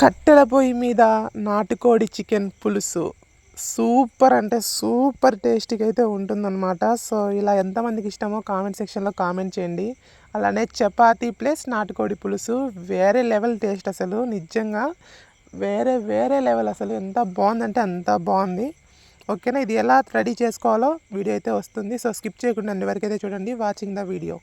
కట్టెల పొయ్యి మీద నాటుకోడి చికెన్ పులుసు. సూపర్ అంటే సూపర్ టేస్టీగా అయితే ఉంటుందన్నమాట. సో ఇలా ఎంతమందికి ఇష్టమో కామెంట్ సెక్షన్లో కామెంట్ చేయండి. అలానే చపాతీ ప్లస్ నాటుకోడి పులుసు వేరే లెవెల్ టేస్ట్ అసలు నిజంగా వేరే వేరే లెవెల్ అసలు. ఎంత బాగుందంటే అంత బాగుంది. ఓకేనా? ఇది ఎలా రెడీ చేసుకోవాలో వీడియో అయితే వస్తుంది. సో స్కిప్ చేయకుండా అన్ని వరకు చూడండి. Watching the video.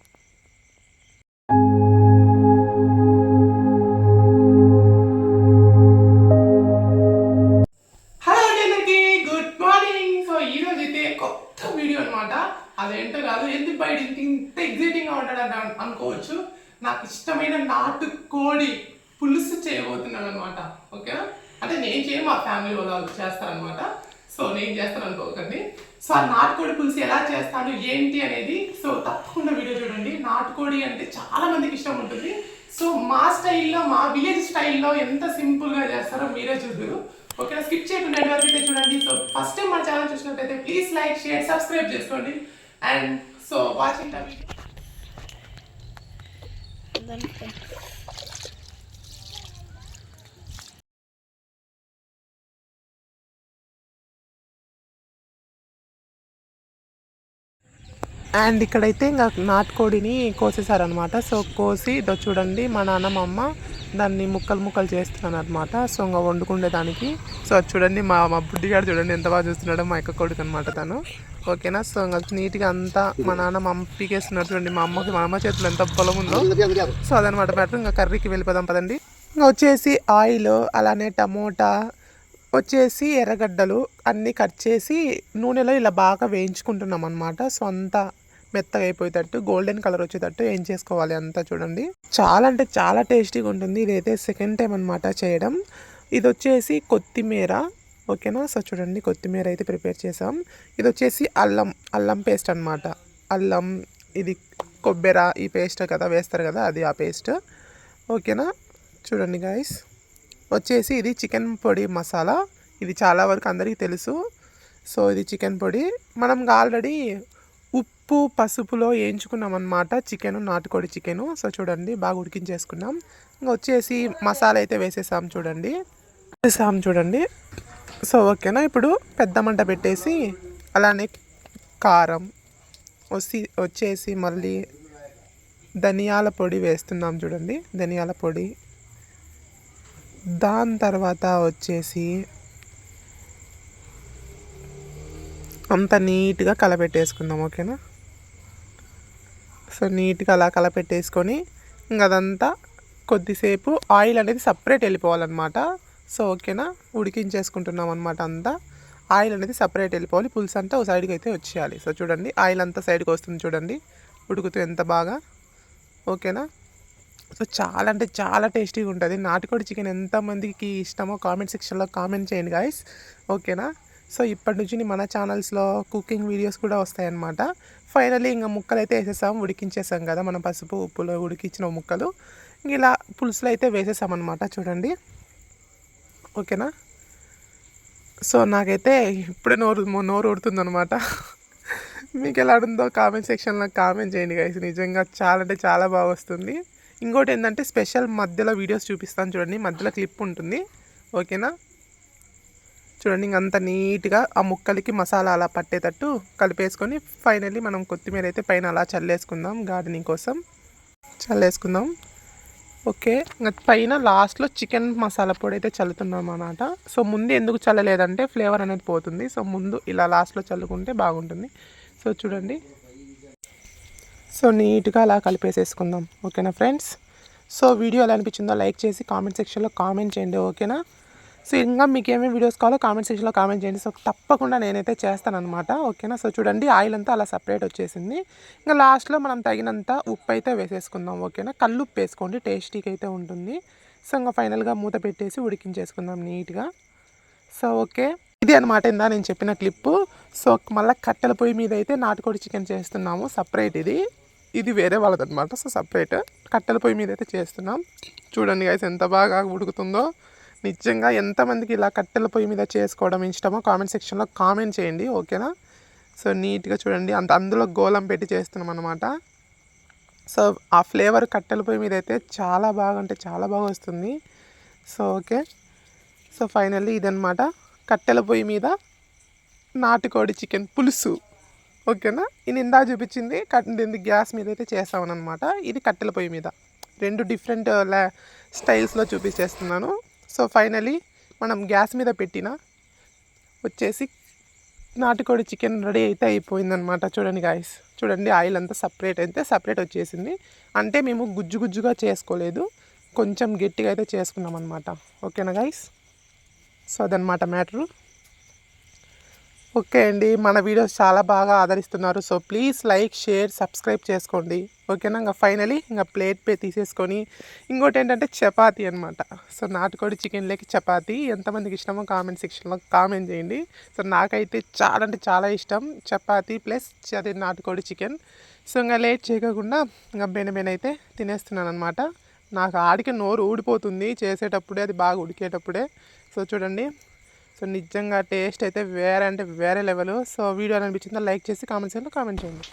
అనమాట. అన్నమాట అదేంటో కాదు. ఎందుకు బయట ఇంత ఎగ్జైటింగ్గా ఎగ్జైటింగ్గా అనుకోవచ్చు. నాకు ఇష్టమైన నాటు కోడి పులుసు చేయబోతున్నాను అనమాట. ఓకేనా? అంటే నేను చేయ మా ఫ్యామిలీ వాళ్ళు చేస్తారనమాట. సో నేను చేస్తాను అనుకోకండి. సో ఆ నాటుకోడి పులుసు ఎలా చేస్తాను ఏంటి అనేది సో తప్పకుండా వీడియో చూడండి. నాటుకోడి అంటే చాలా మందికి ఇష్టం ఉంటుంది. సో మా స్టైల్లో మా విలేజ్ స్టైల్లో ఎంత సింపుల్గా చేస్తారో మీరే చూద్దరు. ఓకే స్కిప్ చేయకుండా ఎండ్ వరకు అయితే చూడండి. సో ఫస్ట్ టైం మన ఛానల్ చూసినట్టయితే ప్లీజ్ లైక్ షేర్ సబ్స్క్రైబ్ చేసుకోండి. And so watching time and ఇక్కడైతే ఇంకా నాటుకోడిని కోసేసారనమాట సో కోసి ఇదో చూడండి మా నాన్న మా అమ్మ దాన్ని ముక్కలు ముక్కలు చేస్తున్నాను అనమాట సో ఇంకా వండుకునే దానికి. సో అది చూడండి మా మా బుడ్డిగాడు చూడండి ఎంత బాగా చూస్తున్నాడో మా యొక్క కొడుకు అనమాట తను. ఓకేనా? సో ఇంకా నీట్గా అంతా మా నాన్న మా అమ్మ పీకేస్తున్నారు చూడండి. మా అమ్మకి మా అమ్మ చేతులు ఎంత పొలం ఉందో. సో అదనమాట బెటర్ ఇంకా కర్రీకి వెళ్ళిపోదాం పదండి. ఇంకా వచ్చేసి ఆయిల్ అలానే టమోటా వచ్చేసి ఎర్రగడ్డలు అన్నీ కట్ చేసి నూనెలో ఇలా బాగా వేయించుకుంటున్నాం అనమాట సో అంతా మెత్తగా అయిపోయేటట్టు గోల్డెన్ కలర్ వచ్చేటట్టు ఏం చేసుకోవాలి అంతా చూడండి. చాలా అంటే చాలా టేస్టీగా ఉంటుంది. ఇదైతే సెకండ్ టైం అనమాట చేయడం. ఇది వచ్చేసి కొత్తిమీర. ఓకేనా? సో చూడండి కొత్తిమీర అయితే ప్రిపేర్ చేసాం. ఇది వచ్చేసి అల్లం అల్లం పేస్ట్ అనమాట అల్లం ఇది కొబ్బెర ఈ పేస్ట్ కదా వేస్తారు కదా అది ఆ పేస్ట్ ఓకేనా? చూడండి గాయస్ వచ్చేసి ఇది చికెన్ పొడి మసాలా. ఇది చాలా వరకు అందరికీ తెలుసు. సో ఇది చికెన్ పొడి. మనం ఆల్రెడీ ఉప్పు పసుపులో వేయించుకున్నాం అనమాట చికెను నాటుకోడి చికెను. సో చూడండి బాగా ఉడికించేసుకున్నాం. ఇంకా వచ్చేసి మసాలా అయితే వేసేసాం చూడండి. వేసాం చూడండి. సో ఓకేనా? ఇప్పుడు పెద్ద మంట పెట్టేసి అలానే కారం వచ్చి వచ్చేసి మళ్ళీ ధనియాల పొడి వేస్తున్నాం చూడండి. ధనియాల పొడి. దాని తర్వాత వచ్చేసి అంత నీట్గా కలపెట్టేసుకుందాం ఓకేనా? సో నీట్గా అలా కలపెట్టేసుకొని ఇంకా అదంతా కొద్దిసేపు ఆయిల్ అనేది సపరేట్ వెళ్ళిపోవాలన్నమాట. సో ఓకేనా? ఉడికించేసుకుంటున్నాం అనమాట అంతా. ఆయిల్ అనేది సపరేట్ వెళ్ళిపోవాలి. పులుసు అంతా ఒక సైడ్కి అయితే వచ్చేయాలి. సో చూడండి ఆయిల్ అంతా సైడ్కి వస్తుంది చూడండి. ఉడుకుతూ ఎంత బాగా. ఓకేనా? సో చాలా అంటే చాలా టేస్టీగా ఉంటుంది. నాటుకోడి చికెన్ ఎంతమందికి ఇష్టమో కామెంట్ సెక్షన్లో కామెంట్ చేయండి గాయస్. ఓకేనా? సో ఇప్పటి నుంచి మన ఛానల్స్లో కుకింగ్ వీడియోస్ కూడా వస్తాయన్నమాట. ఫైనల్లీ ఇంకా ముక్కలు అయితే వేసేసాం ఉడికించేసాం కదా మనం పసుపు ఉప్పులో ఉడికించిన ముక్కలు. ఇలా పులుసులో అయితే వేసేసామన్నమాట చూడండి. ఓకేనా? సో నాకైతే ఇప్పుడే నోరు నోరు ఉడుతుందనమాట మీకు ఎలా ఉందో కామెంట్ సెక్షన్లో కామెంట్ చేయండి గైస్ నిజంగా చాలా అంటే చాలా బాగా వస్తుంది. ఇంకోటి ఏంటంటే స్పెషల్ మధ్యలో వీడియోస్ చూపిస్తాను చూడండి. మధ్యలో క్లిప్ ఉంటుంది. ఓకేనా? చూడండి ఇంక అంత నీట్గా ఆ ముక్కలకి మసాలా అలా పట్టేటట్టు కలిపేసుకొని ఫైనల్లీ మనం కొత్తిమీర అయితే పైన అలా చల్లేసుకుందాం గార్డెనింగ్ కోసం. చల్లేసుకుందాం. ఓకే పైన లాస్ట్లో చికెన్ మసాలా పొడి అయితే చల్లుతున్నాం అన్నమాట. సో ముందు ఎందుకు చల్లలేదంటే ఫ్లేవర్ అనేది పోతుంది. సో ముందు ఇలా లాస్ట్లో చల్లుకుంటే బాగుంటుంది. సో చూడండి. సో నీట్గా అలా కలిపేసేసుకుందాం. ఓకేనా ఫ్రెండ్స్? సో వీడియో ఎలా అనిపించిందో లైక్ చేసి కామెంట్ సెక్షన్లో కామెంట్ చేయండి. ఓకేనా? సో ఇంకా మీకు ఏమేమి వీడియోస్ కావాలో కామెంట్ సెక్షన్లో కామెంట్ చేయండి. సో తప్పకుండా నేనైతే చేస్తానన్నమాట. ఓకేనా సో చూడండి ఆయిల్ అంతా అలా సపరేట్ వచ్చేసింది. ఇంకా లాస్ట్లో మనం తగినంత ఉప్పు అయితే వేసేసుకుందాం. ఓకేనా కళ్ళు ఉప్పు వేసుకోండి. టేస్టీగా అయితే ఉంటుంది. సో ఇంకా ఫైనల్గా మూత పెట్టేసి ఉడికించేసుకుందాం నీట్గా సో ఓకే ఇది అనమాట ఇందా నేను చెప్పిన క్లిప్పు సో మళ్ళీ కట్టెల పొయ్యి మీద అయితే నాటుకోడి చికెన్ చేస్తున్నాము. సపరేట్ ఇది. ఇది వేరే వాళ్ళదనమాట సో సపరేట్ కట్టెల పొయ్యి మీద అయితే చేస్తున్నాం. చూడండి గైస్ ఎంత బాగా ఉడుకుతుందో. నిజంగా ఎంతమందికి ఇలా కట్టెల పొయ్యి మీద చేసుకోవడం ఇష్టమో కామెంట్ సెక్షన్లో కామెంట్ చేయండి ఓకేనా? సో నీట్గా చూడండి. అంత అందులో గోళం పెట్టి చేస్తున్నాం అనమాట సో ఆ ఫ్లేవర్ కట్టెల పొయ్యి మీద అయితే చాలా బాగా అంటే చాలా బాగా వస్తుంది. So okay. సో ఫైనల్లీ ఇదనమాట కట్టెల పొయ్యి మీద నాటుకోడి చికెన్ పులుసు. ఓకేనా? ఇది ఇందా చూపించింది. కట్ గ్యాస్ మీద అయితే చేస్తామన్నమాట. ఇది కట్టెల పొయ్యి మీద. రెండు డిఫరెంట్ లా స్టైల్స్లో చూపించేస్తున్నాను. సో ఫైనలీ మనం గ్యాస్ మీద పెట్టిన వచ్చేసి నాటుకోడి చికెన్ రెడీ అయితే అయిపోయిందనమాట చూడండి గాయస్ చూడండి ఆయిల్ అంతా సపరేట్ అయితే సపరేట్ వచ్చేసింది. అంటే మేము గుజ్జు గుజ్జుగా చేసుకోలేదు. కొంచెం గట్టిగా అయితే చేసుకున్నాం అనమాట ఓకేనా గాయస్ సో అదనమాట మ్యాటరు ఓకే అండి. మన వీడియోస్ చాలా బాగా ఆదరిస్తున్నారు. So please like share subscribe చేసుకోండి. ఓకేనా? ఇంకా ఫైనలీ ఇంకా ప్లేట్ పే తీసేసుకొని ఇంకోటి ఏంటంటే చపాతీ అనమాట సో నాటుకోడి చికెన్ లేక చపాతీ. ఎంతమందికి ఇష్టమో కామెంట్ సెక్షన్లో కామెంట్ చేయండి. సో నాకైతే చాలా అంటే చాలా ఇష్టం. చపాతీ ప్లస్ అది నాటుకోడి చికెన్. సో ఇంకా లేట్ చేయకుండా ఇంకా బెన అయితే తినేస్తున్నాను అనమాట నాకు ఆడికి నోరు ఊడిపోతుంది. చేసేటప్పుడే అది బాగా ఉడికేటప్పుడే. సో చూడండి. సో నిజంగా టేస్ట్ అయితే వేరే అంటే వేరే లెవెల్ సో వీడియో అనిపించిందో లైక్ చేసి కామెంట్ సెక్షన్లో కామెంట్ చేయండి.